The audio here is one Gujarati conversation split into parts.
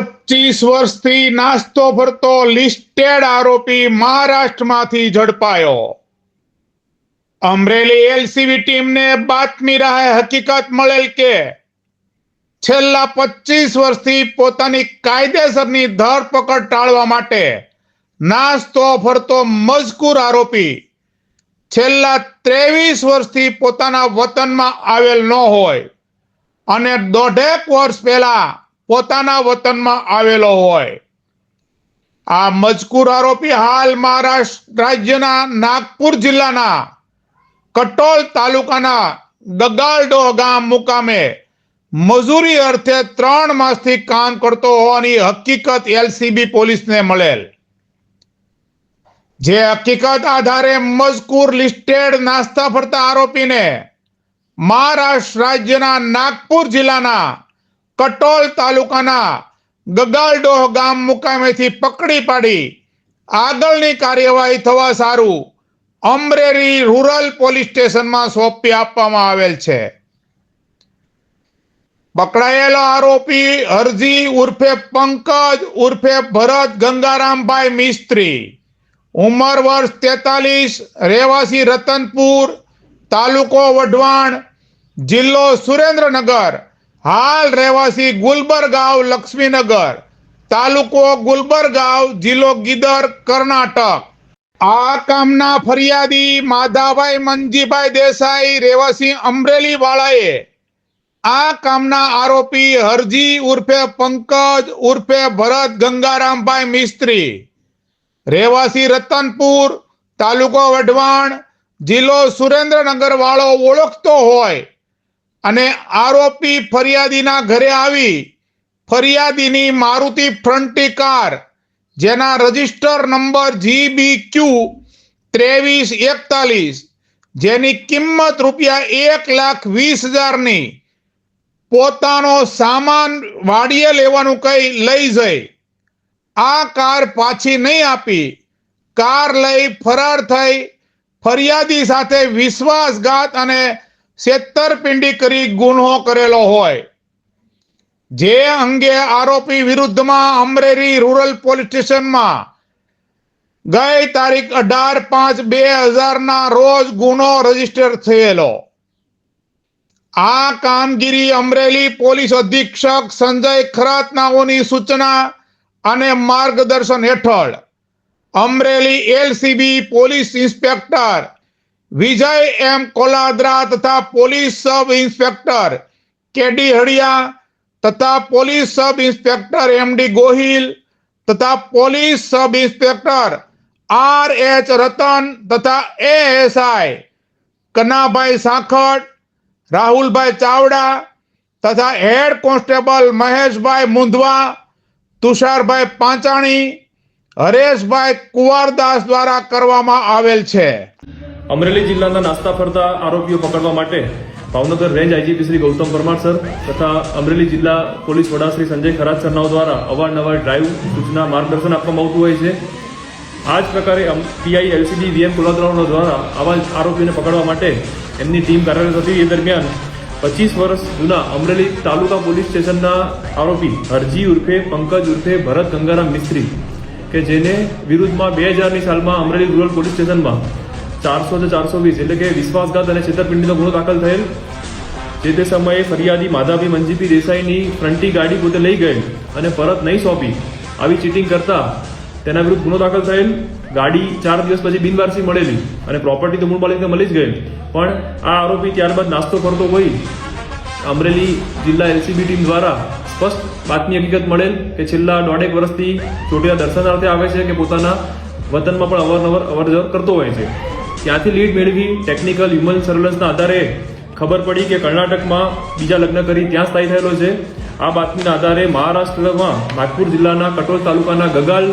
પચીસ વર્ષથી નાસ્તો ફરતો લિસ્ટેડ આરોપી મહારાષ્ટ્રમાંથી ઝડપાયો. અમરેલી એલસીબી ટીમને બાતમી રાહે હકીકત મળેલ કે છેલ્લા પચીસ વર્ષથી પોતાની કાયદેસરની ધરપકડ ટાળવા માટે નાસ્તો ફરતો મજકૂર આરોપી છેલ્લા ત્રેવીસ વર્ષથી પોતાના વતનમાં આવેલ ન હોય. અને દોઢેક વર્ષ પહેલા પોતાના વતનમાં આવેલો હોય. આ મજકૂર આરોપી હાલ મહારાષ્ટ્ર રાજ્યના નાગપુર જિલ્લાના કટોલ તાલુકાના દગાલડો ગામ મુકામે મજૂરી અર્થે ત્રણ માસથી કામ કરતો હોવાની હકીકત એલસીબી પોલીસને મળેલ. જે હકીકત આધારે મજકૂર લિસ્ટેડ નાસ્તા ફરતા આરોપીને મહારાષ્ટ્ર રાજ્યના નાગપુર જિલ્લાના કટોલ તાલુકાના ગગાલડોહ ગામ મુકામેથી પકડી પાડી આગળની કાર્યવાહી થવા સારું અમરેલી રૂરલ પોલીસ સ્ટેશનમાં સોંપી આપવામાં આવેલ છે. પકડાયેલા આરોપી હરજી ઉર્ફે પંકજ ઉર્ફે ભરત ગંગારામભાઈ મિસ્ત્રી. ઉંમર વર્ષ તેતાલીસ, રહેવાસી રતનપુર, તાલુકો વઢવાણ, જિલ્લો સુરેન્દ્રનગર. હાલ રહેવાસી ગુલબરગાંવ લક્ષ્મીનગર, તાલુકો ગુલબરગાંવ, જિલ્લો ગીદર, કર્ણાટક. આ કામના ફરિયાદી માધાભાઈ મનજીભાઈ દેસાઈ, રહેવાસી અમરેલી વાળાએ આ કામના આરોપી હરજી ઉર્ફે પંકજ ઉર્ફે ભરત ગંગારામભાઈ મિસ્ત્રી. રહેવાસી રતનપુર, તાલુકો વઢવાણ, જિલ્લો સુરેન્દ્રનગર વાળો ઓળખતો હોય. અને આરોપી ફરિયાદીના ઘરે આવી ફરિયાદીની મારુતિ ફ્રન્ટી કાર જેના રજિસ્ટર નંબર જીબી ક્યુ ત્રેવીસ એકતાલીસ, જેની કિંમત રૂપિયા એક લાખ વીસ હજારની પોતાનો સામાન વાડીએ લેવાનું કઈ લઈ જઈ. આ કાર પાછી નહીં આપી. કાર લઈ ફરાર થઈ. ફરિયાદી સાથે વિશ્વાસઘાત અને છેતરપિંડી કરી ગુનો કરેલો હોય. જે અંગે આરોપી વિરુદ્ધમાં અમરેલી રૂરલ પોલીસ સ્ટેશનમાં ગઈ તારીખ અઢાર પાંચ બે હજારના રોજ ગુનો રજિસ્ટર થયેલો. આ કામગીરી અમરેલી પોલીસ અધિક્ષક સંજય ખરાતનાઓની સૂચના અને માર્ગદર્શન હેઠળ Amreli LCB police inspector Vijay M Koladra તથા police sub inspector KD Haliya તથા police sub inspector MD Gohil તથા police sub inspector R H Ratan તથા એએસઆઈ કનાભાઈ સાખટ રાહુલભાઈ ચાવડા તથા હેડ કોન્સ્ટેબલ મહેશભાઈ મુંધવા, તુષારભાઈ પાંચાણી, હરેશભાઈ કુંવરદાસ દ્વારા કરવામાં આવેલ છે. અમરેલી જિલ્લાના નાસ્તા ફરતા આરોપીઓ પકડવા માટે Bhavnagar range IGP Shri Gautam Parmar sir તથા અમરેલી જિલ્લા પોલીસ વડા શ્રી સંજય ખરાત સરનાઓ દ્વારા અવારનવાર ડ્રાઈવ સૂચના માર્ગદર્શન આપવામાં આવતું હોય છે. આ જ પ્રકારે પીઆઈ એલસીડી વીએમ કોલાદરાઓ દ્વારા આવા આરોપીને પકડવા માટે એમની ટીમ કાર્યરત હતી. એ દરમિયાન પચીસ વર્ષ જૂના અમરેલી તાલુકા પોલીસ સ્ટેશનના આરોપી હરજી ઉર્ફે પંકજ ઉર્ફે ભરત ગંગારામ મિસ્ત્રી કે જેને વિરુદ્ધમાં બે હજારની સાલમાં અમરેલી રૂરલ પોલીસ સ્ટેશનમાં ચારસો થી ચારસો વીસ એટલે કે વિશ્વાસઘાત અને છેતરપિંડીનો ગુનો દાખલ થયેલ. જે તે સમયે ફરિયાદી માધાભી મંજીપી દેસાઈની ફ્રન્ટી ગાડી પોતે લઈ ગયેલ અને પરત નહીં સોંપી. આવી ચીટિંગ કરતા તેના વિરુદ્ધ ગુનો દાખલ થયેલ. ગાડી ચાર દિવસ પછી બિનવારસી મળેલી અને પ્રોપર્ટી તો મૂળ માલિકને મળી જ ગયેલ પણ આ આરોપી ત્યારબાદ નાસ્તો કરતો હોય. અમરેલી જિલ્લા એલસીબી ટીમ દ્વારા સ્પષ્ટ વાતની હકીકત મળેલ કે છેલ્લા દોઢેક વર્ષથી ચોટીલા દર્શનાર્થે આવે છે કે પોતાના વતનમાં પણ અવારનવાર અવરજવર કરતો હોય છે. ત્યાંથી લીડ મેળવી ટેકનિકલ હ્યુમન સર્વેલન્સના આધારે ખબર પડી કે કર્ણાટકમાં બીજા લગ્ન કરી ત્યાં સ્થાયી થયેલો છે. આ બાતમીના આધારે મહારાષ્ટ્રમાં નાગપુર જિલ્લાના કટોલ તાલુકાના ગગાલ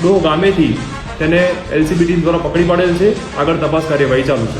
ડો ગામેથી તેને એલસીબીટી દ્વારા પકડી પાડેલ છે. આગળ તપાસ કાર્યવાહી ચાલુ છે.